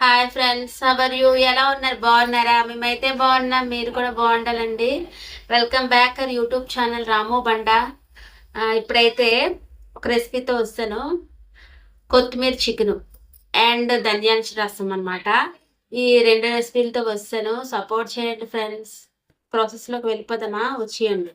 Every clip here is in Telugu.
హాయ్ ఫ్రెండ్స్ అవర్ యూ ఎలా ఉన్నారు? బాగున్నారా? మేమైతే బాగున్నాం. మీరు కూడా బాగుండాలండి. Welcome back our YouTube channel Ramu Banda ఇప్పుడైతే ఒక రెసిపీతో వస్తాను. కొత్తిమీర చికెను అండ్ ధనియాల రసం అన్నమాట. ఈ రెండు రెసిపీలతో వస్తాను. సపోర్ట్ చేయండి ఫ్రెండ్స్ ప్రాసెస్లోకి వెళ్ళిపోదామా? వచ్చేయండి.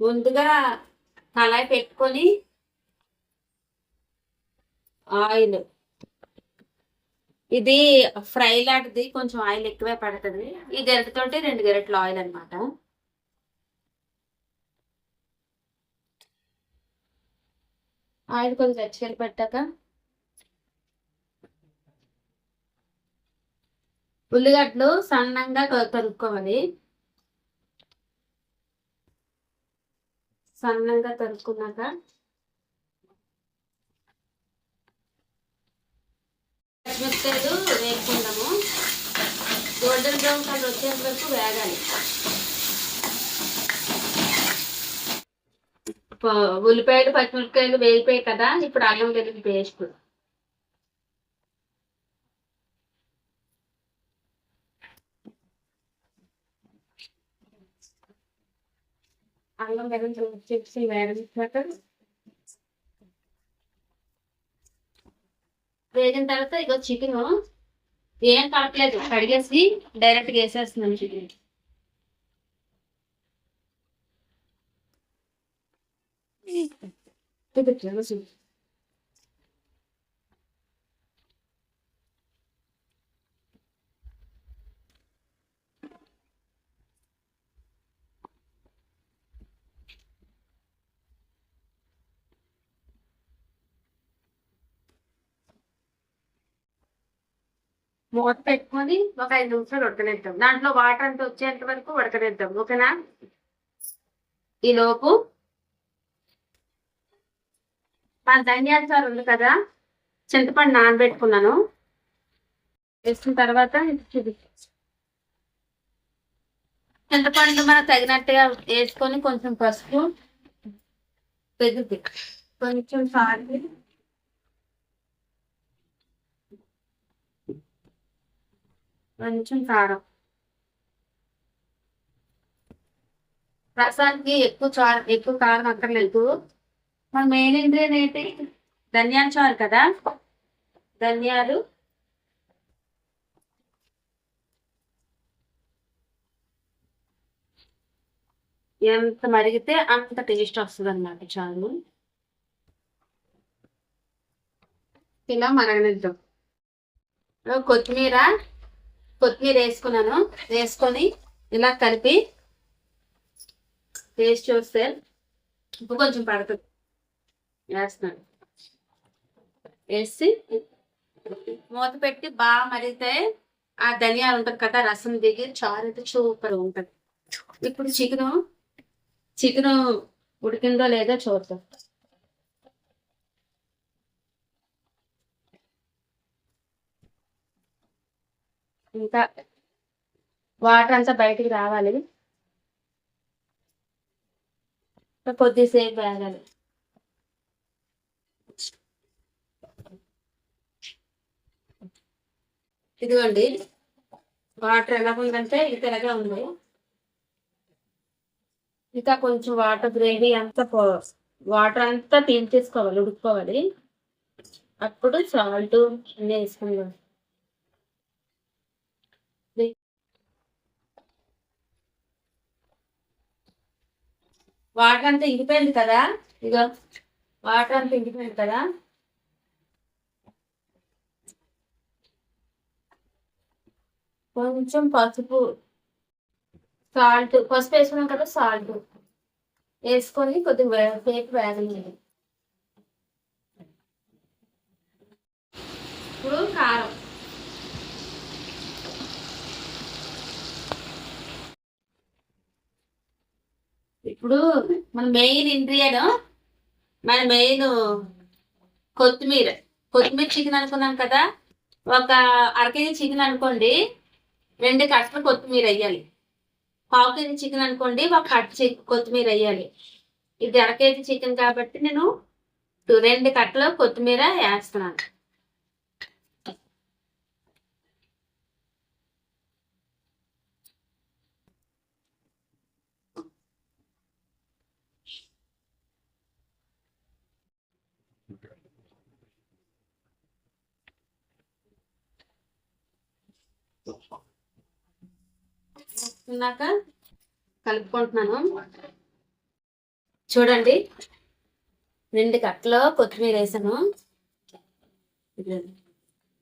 ముందుగా కళాయి పెట్టుకొని ఆయిల్ ఇది ఫ్రై లాంటిది కొంచెం ఆయిల్ ఎక్కువే పడుతుంది. ఈ గరిటతోటి రెండు గరిటలు ఆయిల్ అనమాట ఆయిల్ కొంచెం ఎచ్చలు పెట్టాక ఉల్లిగడ్డలు సన్నంగా తరుక్కోవాలి సన్నంగా తరుక్కున్నాక పచ్చిమిరపకాయలు వేసుకుందాము గోల్డెన్ బ్రౌన్ కలర్ వచ్చేంత వరకు వేగాలి. ఉల్లిపాయలు పచ్చిమిరపకాయలు వేగిపోయాయి కదా ఇప్పుడు అల్లం వెల్లుల్లి పేస్ట్. అల్లం వెల్లుల్లి చిప్స్ వేగించాక వేగిన తర్వాత ఇక చికెన్ ఏం కలపలేదు. కడిగేసి డైరెక్ట్గా వేసేస్తున్నాను చికెన్. మూత పెట్టుకొని ఒక ఐదు నిమిషాలు ఉడకనిద్దాం. దాంట్లో వాటర్ అంతా వచ్చేంత వరకు ఉడకనిద్దాం. ఓకేనా? ఈ లోపు మన ధనియాల చారు ఉంది కదా చింతపండు నానబెట్టుకున్నాను. వేసిన తర్వాత చింతపండు మనకు తగినట్టుగా వేసుకొని కొంచెం పసుపు పెద్ద కొంచెం సాల్ట్ కొంచెం కారం రసానికి ఎక్కువ చారు ఎక్కువ కారం అక్కర్లేదు. మన మెయిన్ ఇంగ్రీడియంట్ ఏంటి? ధనియాల చారు కదా? ధనియాలు. ఎంత మరిగితే అంత టేస్ట్ వస్తుంది అనమాట చారు. ఇలా మరగనిద్దాం? కొత్తిమీర. కొత్తిమీర వేసుకున్నాను. వేసుకొని ఇలా కలిపి టేస్ట్ చూస్తే ఉప్పు కొంచెం పడుతుంది. వేస్తున్నాను. వేసి మూత పెట్టి బాగా మరిగితే ఆ ధనియాలు ఉంటుంది కదా రసం దిగి చారు అయితే సూపర్ ఉంటుంది. ఇప్పుడు చికెను చికెను ఉడికిందో లేదో చూద్దాం. ఇంకా వాటర్ అంతా బయటికి రావాలి. కొద్దిసేపు వేగాలి ఇదిగోండి వాటర్ ఎలా ఉందంటే ఇతరగా ఉంది. ఇంకా కొంచెం వాటర్ గ్రేవీ అంతా వాటర్ అంతా తీసేసుకోవాలి ఉడుకోవాలి అప్పుడు సాల్ట్ అన్నీ వేసుకుందాం. వాటర్ అంతా ఇంకిపోయింది కదా? ఇక వాటర్ అంతా ఇంకిపోయింది కదా? కొంచెం పసుపు సాల్ట్ పసుపు వేసుకున్నాం కదా సాల్ట్. వేసుకొని కొద్దిగా సేపు వేగలేదు ఇప్పుడు కారం ఇప్పుడు మన మెయిన్ ఇంగ్రీడియంట్ మన మెయిన్ కొత్తిమీర. కొత్తిమీర చికెన్ అనుకున్నాం కదా? ఒక అర కేజీ చికెన్ అనుకోండి రెండు కట్టలు కొత్తిమీర వేయాలి. పావు కేజీ చికెన్ అనుకోండి ఒక కట్ కొత్తిమీర వేయాలి. ఇది అర కేజీ చికెన్ కాబట్టి నేను రెండు కట్టలు కొత్తిమీర వేస్తున్నాను. వేసుకున్నాక కలుపుకుంటున్నాను. చూడండి రెండు కట్టలు కొత్తిమీర వేసాను.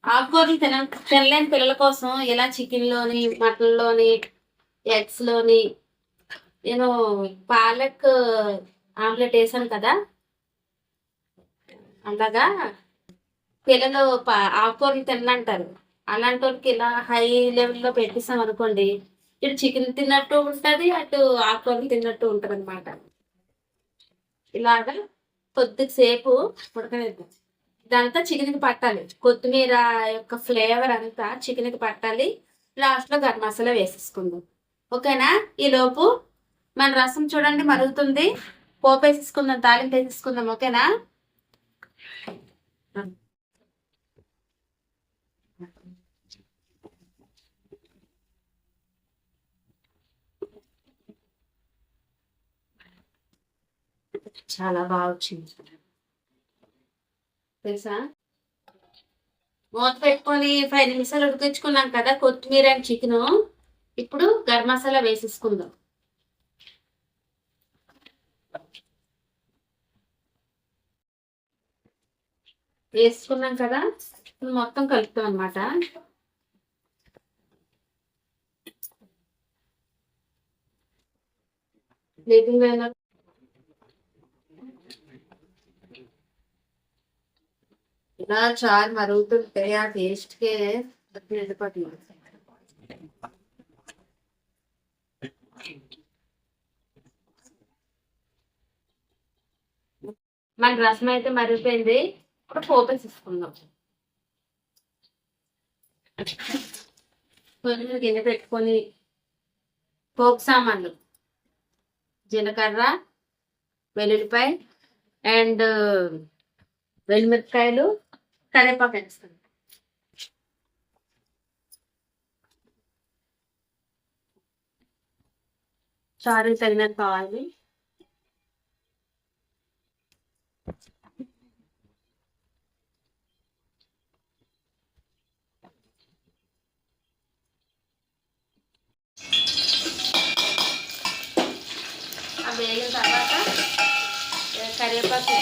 ఆకుకూరలు తిన తినలేని పిల్లల కోసం ఇలా చికెన్లోని మటన్లోని ఎగ్స్లోని నేను పాలక్ ఆమ్లెట్ వేసాను కదా. అలాగా పిల్లలు పా- ఆకుకూరలు తినంటారు అలాంటి వాళ్ళకి ఇలా హై లెవెల్లో పెట్టేసాం అనుకోండి ఇటు చికెన్ తిన్నట్టు ఉంటుంది అటు ఆకుకూరలు తిన్నట్టు ఉంటుంది అనమాట ఇలాగా కొద్దిసేపు ఉడకనిద్దాం. ఇదంతా చికెన్కి పట్టాలి. కొత్తిమీర యొక్క ఫ్లేవర్ అంతా చికెన్కి పట్టాలి. లాస్ట్లో గరం మసాలా వేసేసుకుందాం. ఓకేనా? ఈ లోపు మన రసం చూడండి మరుగుతుంది. పోపు వేసేసుకుందాం తాలింపు వేసేసుకుందాం ఓకేనా? చాలా బాగా వచ్చింది తెలుసా? మూత పెట్టుకొని ఫైవ్ నిమిషాలు ఉడికించుకున్నాం కదా కొత్తిమీర అండ్ చికెను. ఇప్పుడు గరం మసాలా వేసేసుకుందాం. వేసుకున్నాం కదా మొత్తం కలుపుతాం అనమాట లేపింగ్ ఇలా చారు మరుగుతుంటే ఆ టేస్ట్ కే నిండిపోతుంది మన రసం అయితే మరిగిపోయింది. ఇప్పుడు పోపు ఇసుకుందాం పొయ్యి గిన్నె పెట్టుకొని పోపు సామాన్లు జీలకర్ర వెల్లుల్లిపాయ అండ్ వెల్లిమిరపకాయలు కరివేపాకు వేస్తాను చారు తగినంత కావాలి వేగిన తర్వాత కరివేపాకు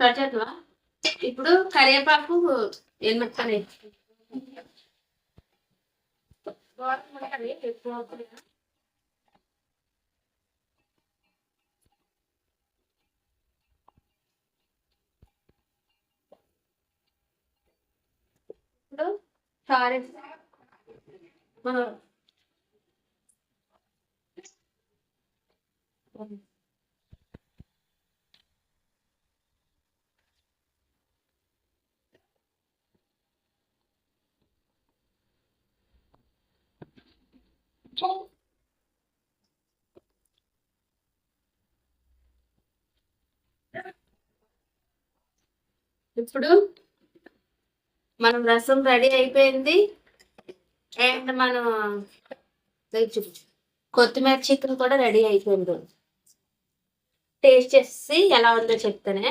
ఇప్పుడు ఇప్పుడు కరివేపాకు ఎనిమిది ఇప్పుడు సారీ. మనం ఇప్పుడు మనం రసం రెడీ అయిపోయింది. అండ్ మనం కొత్తిమీర చికెన్ కూడా రెడీ అయిపోయింది. టేస్ట్ చేసి ఎలా ఉందో చెప్తానే.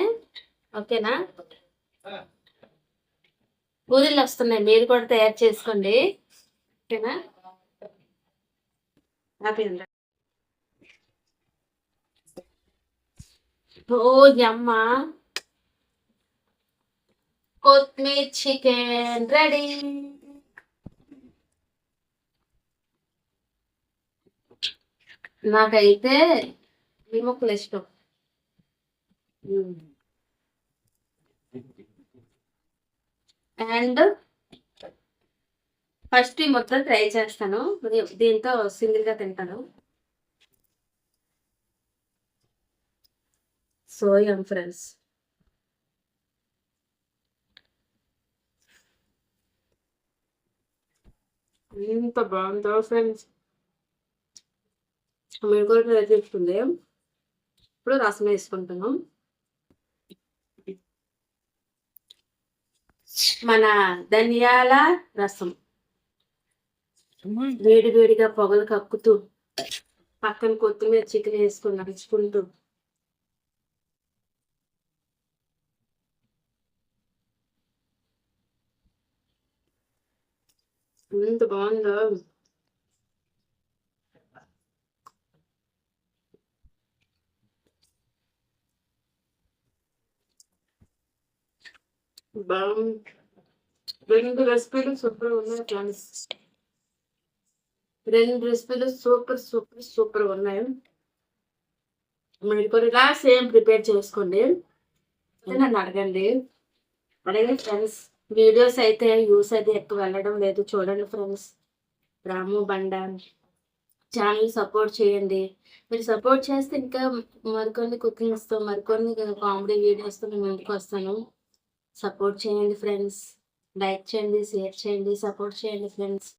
ఓకేనా? ఊరిళ్ళు వస్తున్నాయి మీరు కూడా తయారు చేసుకోండి. ఓకేనా? యమ్మ కొత్తిమీర చికెన్ రెడీ. నాకైతే ఈ ముక్కలు ఇష్టం అండ్ ఫస్ట్ ఈ మొత్తం ట్రై చేస్తాను. దీంతో సింగిల్గా తింటాను. సోయం ఫ్రెండ్స్. ఎంత బాగుందో ఫ్రెండ్స్. మీరు కూడా ట్రై చేస్తుంది ఇప్పుడు రసం వేసుకుంటున్నాం మన ధనియాల రసం. వేడి వేడిగా పొగలు కక్కుతూ పక్కన కొత్తిమీర చికెన్ వేసుకుని నడుచుకుంటూ ఎంత బాగుందో. బాగుంది. రెండు రెసిపీలు సూపర్ ఉన్నాయి ఫ్రెండ్స్. రెండు రెసిపీలు సూపర్ సూపర్ సూపర్ ఉన్నాయి. మీరు కూడా సేమ్ ప్రిపేర్ చేసుకోండి. నన్ను అడగండి. అలాగే ఫ్రెండ్స్ వీడియోస్ అయితే యూస్ అయితే ఎక్కువ వెళ్ళడం లేదు. చూడండి ఫ్రెండ్స్ రాము బండ ఛానల్ సపోర్ట్ చేయండి. మీరు సపోర్ట్ చేస్తే ఇంకా మరికొన్ని కుకింగ్స్తో మరికొన్ని కామెడీ వీడియోస్తో మేము ముందుకు వస్తాను. సపోర్ట్ చేయండి ఫ్రెండ్స్. లైక్ చేయండి షేర్ చేయండి సపోర్ట్ చేయండి ఫ్రెండ్స్.